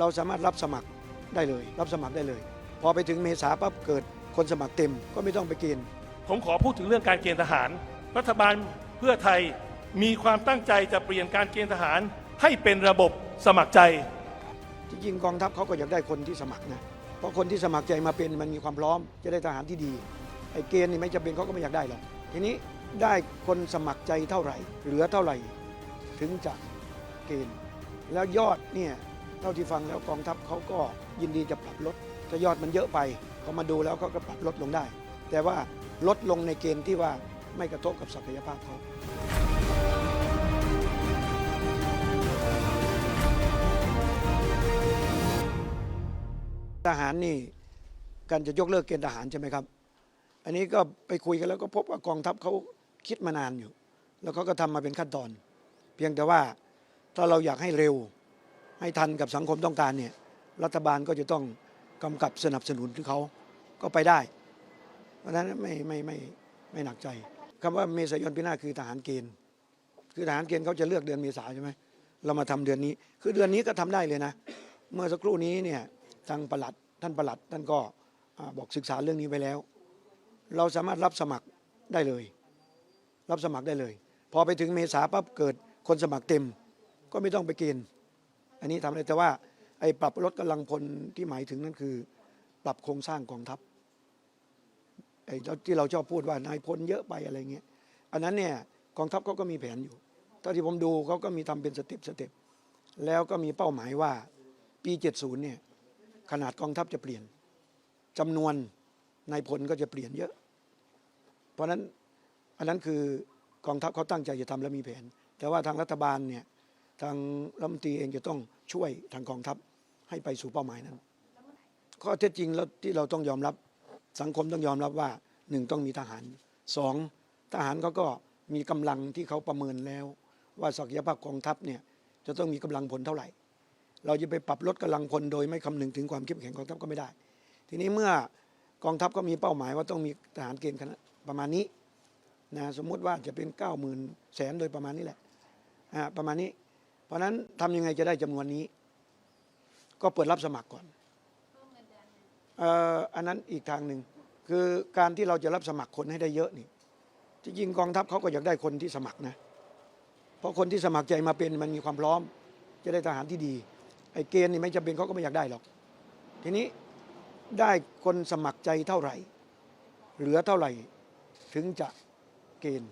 เราสามารถรับสมัครได้เลย รับสมัครได้เลย พอไปถึงเมษาปั๊บเกิดคนสมัครเต็มก็ไม่ต้องไปเกณฑ์ผมขอพูดถึงเรื่องการเกณฑ์ทหาร รัฐบาลเพื่อไทยมีความตั้งใจจะเปลี่ยนการเกณฑ์ทหารให้เป็นระบบสมัครใจ จริงๆกองทัพเขาก็อยากได้คนที่สมัครนะเพราะคนที่สมัครใจมาเป็นมันมีความพร้อมจะได้ทหารที่ดีไอ้เกณฑ์นี่ไม่จำเป็นเขาก็ไม่อยากได้หรอกทีนี้ได้คนสมัครใจเท่าไหร่ เหลือเท่าไหร่ ถึงจะเกณฑ์ แล้วยอดเนี่ย เท่าที่ฟังแล้วกองทัพเขาก็ยินดีจะปรับลดถ้ายอดมันเยอะไปเขามาดูแล้วเขาก็ปรับลดลงได้ แต่ว่าลดลงในเกณฑ์ที่ว่าไม่กระทบกับศักยภาพเขาทหารนี่การจะยกเลิกเกณฑ์ทหารใช่ไหมครับ อันนี้ก็ไปคุยกันแล้วก็พบว่ากองทัพเขาคิดมานานอยู่ แล้วเขาก็ทำมาเป็นขั้นตอน เพียงแต่ว่าถ้าเราอยากให้เร็ว ให้ทันกับสังคมต้องการเนี่ยรัฐบาลก็จะต้องกำกับสนับสนุนเขาก็ไปได้ เพราะฉะนั้นไม่ไม่ไม่ไม่หนักใจคำว่าเมษายนปีหน้าคือทหารเกณฑ์ คือทหารเกณฑ์เขาจะเลือกเดือนเมษาใช่ไหมเรามาทำเดือนนี้ คือเดือนนี้ก็ทำได้เลยนะ เมื่อสักครู่นี้เนี่ยทางประหลัดท่านประหลัดท่านก็บอกศึกษาเรื่องนี้ไว้แล้ว เราสามารถรับสมัครได้เลย รับสมัครได้เลย พอไปถึงเมษาปั๊บเกิดคนสมัครเต็ม ก็ไม่ต้องไปเกณฑ์ อันนี้ทำได้แต่ว่าไอ้ปรับลดกำลังพลที่หมายถึงนั่นคือ ปรับโครงสร้างกองทัพไอ้ที่เราชอบพูดว่านายพลเยอะไปอะไรเงี้ยอันนั้นเนี่ยกองทัพเขาก็มีแผนอยู่เท่าที่ผมดูเขาก็มีทำเป็นสเต็ปสเต็ปแล้วก็มีเป้าหมายว่าปี 70เนี่ยขนาดกองทัพจะเปลี่ยนจำนวนนายพลก็จะเปลี่ยนเยอะ เพราะฉะนั้นอันนั้นคือกองทัพเขาตั้งใจจะทำและมีแผน แต่ว่าทางรัฐบาลเนี่ย ทางรัฐมนตรีเองจะต้องช่วยทางกองทัพให้ไปสู่เป้าหมายนั้น ข้อเท็จจริงแล้วที่เราต้องยอมรับสังคมต้องยอมรับว่าหนึ่งต้องมีทหารสองทหารเขาก็มีกำลังที่เขาประเมินแล้ว ว่าศักยภาพกองทัพเนี่ยจะต้องมีกำลังพลเท่าไหร่ เราจะไปปรับลดกำลังพลโดยไม่คำนึงถึงความเข้มแข็งของกองทัพก็ไม่ได้ ทีนี้เมื่อกองทัพก็มีเป้าหมายว่าต้องมีทหารเกณฑ์ประมาณนี้นะสมมุติว่าจะเป็น9 0 0 0 0แสนโดยประมาณนี้แหละประมาณนี้ เพราะฉะนั้นทำยังไงจะได้จำนวนนี้ ก็เปิดรับสมัครก่อนเอ่ออันนั้นอีกทางหนึ่งคือการที่เราจะรับสมัครคนให้ได้เยอะนี่ที่จริงกองทัพเขาก็อยากได้คนที่สมัครนะ เพราะคนที่สมัครใจมาเป็นมันมีความพร้อม จะได้ทหารที่ดี ไอ้เกณฑ์นี่ไม่จำเป็นเขาก็ไม่อยากได้หรอก ทีนี้ได้คนสมัครใจเท่าไหร่ เหลือเท่าไหร่ ถึงจะเกณฑ์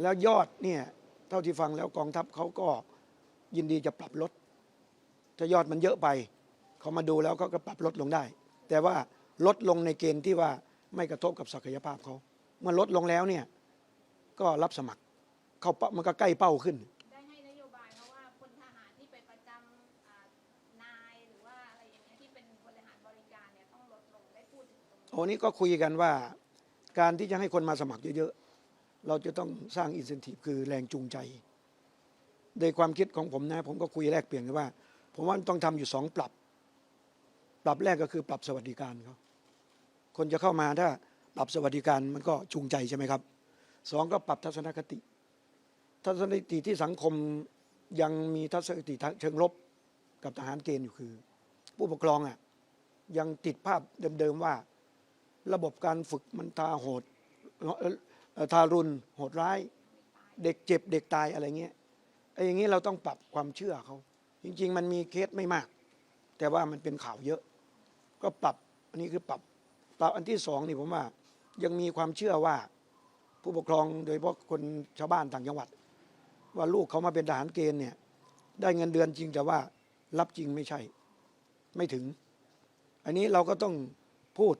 แล้วยอดเนี่ยเท่าที่ฟังแล้วกองทัพเขาก็ ยินดีจะปรับลด ถ้ายอดมันเยอะไป เขามาดูแล้วก็ปรับลดลงได้ แต่ว่าลดลงในเกณฑ์ที่ว่าไม่กระทบกับศักยภาพเขาเมื่อลดลงแล้วเนี่ยก็รับสมัครเขาปะมันก็ใกล้เป้าขึ้นโอ้นี่ก็คุยกันว่า การที่จะให้คนมาสมัครเยอะๆเราจะต้องสร้างอินสันทีฟคือแรงจูงใจ โดยความคิดของผมนะ ผมก็คุยแลกเปลี่ยนกันว่า ผมว่าต้องทำอยู่สองปรับ ปรับแรกก็คือปรับสวัสดิการเขาคนจะเข้ามาถ้าปรับสวัสดิการมันก็จูงใจใช่ไหมครับสองก็ปรับทัศนคติ ทัศนคติที่สังคมยังมีทัศนคติเชิงลบกับทหารเกณฑ์อยู่คือ ผู้ปกครองอะยังติดภาพเดิมๆว่า ระบบการฝึกมันทาโหดทารุณโหดร้าย เด็กเจ็บเด็กตายอะไรเงี้ย อ้อย่างนี้เราต้องปรับความเชื่อเขา จริง ๆ มันมีเคสไม่มาก แต่ว่ามันเป็นข่าวเยอะ ก็ปรับอันนี้คือปรับปรับอันที่สองนี่ผมว่า ยังมีความเชื่อว่าผู้ปกครองโดยเฉพาะคนชาวบ้านต่างจังหวัด ว่าลูกเขามาเป็นทหารเกณฑ์เนี่ย ได้เงินเดือนจริงแต่ว่ารับจริงไม่ใช่ ไม่ถึง อันนี้เราก็ต้องพูด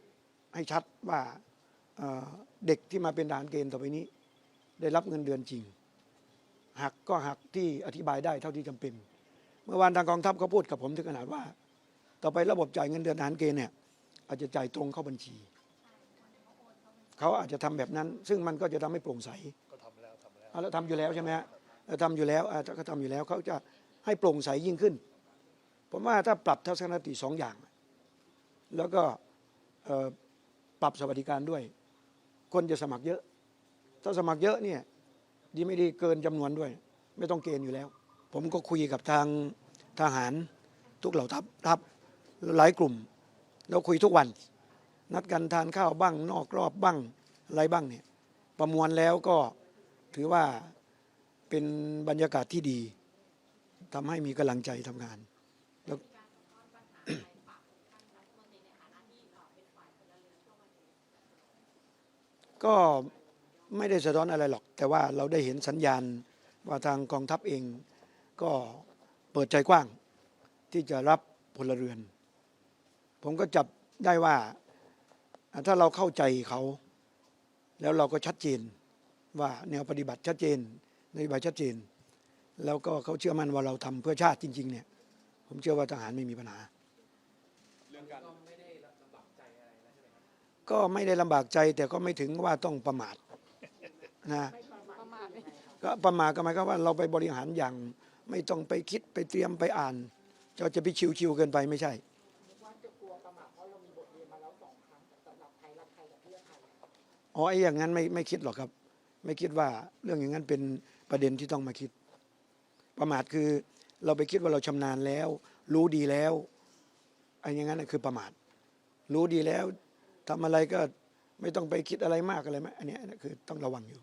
ให้ชัดว่าเอ่อเด็กที่มาเป็นทหารเกณฑ์ต่อไปนี้ ได้รับเงินเดือนจริง หักก็หักที่อธิบายได้เท่าที่จำเป็น เมื่อวานทางกองทัพเขาพูดกับผมถึงขนาดว่า ต่อไประบบจ่ายเงินเดือนทหารเกณฑ์เนี่ยอาจจะจ่ายตรงเข้าบัญชี เขาอาจจะทำแบบนั้น ซึ่งมันก็จะทำให้โปร่งใสก็ทำแล้วทำแล้วอะแล้วทำอยู่แล้วใช่ไหมฮะทำอยู่แล้วอะถ้าเขาทำอยู่แล้วเขาจะให้โปร่งใสยิ่งขึ้น ผมว่าถ้าปรับทัศนคติสองอย่าง แล้วก็ปรับสวัสดิการด้วย คนจะสมัครเยอะ ถ้าสมัครเยอะเนี่ย ดีไม่ดีเกินจำนวนด้วย ไม่ต้องเกณฑ์อยู่แล้ว ผมก็คุยกับทางทหารทุกเหล่าทัพทัพหลายกลุ่มเราคุยทุกวัน นัดกันทานข้าวบ้าง นอกรอบบ้างอะไรบ้างเนี่ยประมวลแล้วก็ถือว่าเป็นบรรยากาศที่ดีทำให้มีกำลังใจทำงานแล้วก็ ไม่ได้สะท้อนอะไรหรอก แต่ว่าเราได้เห็นสัญญาณว่าทางกองทัพเองก็เปิดใจกว้าง ที่จะรับพลเรือน ผมก็จับได้ว่าอ่าถ้าเราเข้าใจเขา แล้วเราก็ชัดเจนว่าแนวปฏิบัติชัดเจนนโยบายชัดเจน แล้วก็เขาเชื่อมั่นว่าเราทำเพื่อชาติจริง ๆ เนี่ย ผมเชื่อว่าทหารไม่มีปัญหาก็ไม่ได้ลำบากใจแต่ก็ไม่ถึงว่าต้องประมาท นะก็ประมาทก็หมายความว่าเราไปบริหารอย่าง ไม่ต้องไปคิดไปเตรียมไปอ่านจะจะไปชิวๆเกินไปไม่ใช่อ๋อไอ้อย่างนั้นไม่ไม่คิดหรอกครับ ไม่คิดว่าเรื่องอย่างนั้นเป็นประเด็นที่ต้องมาคิด ประมาทคือเราไปคิดว่าเราชำนาญแล้ว รู้ดีแล้วไอ้อย่างนั้นน่ะคือประมาท รู้ดีแล้วทำอะไรก็ไม่ต้องไปคิดอะไรมากอะไรไหมอันเนี้ยอันเนี้ยคือต้องระวังอยู่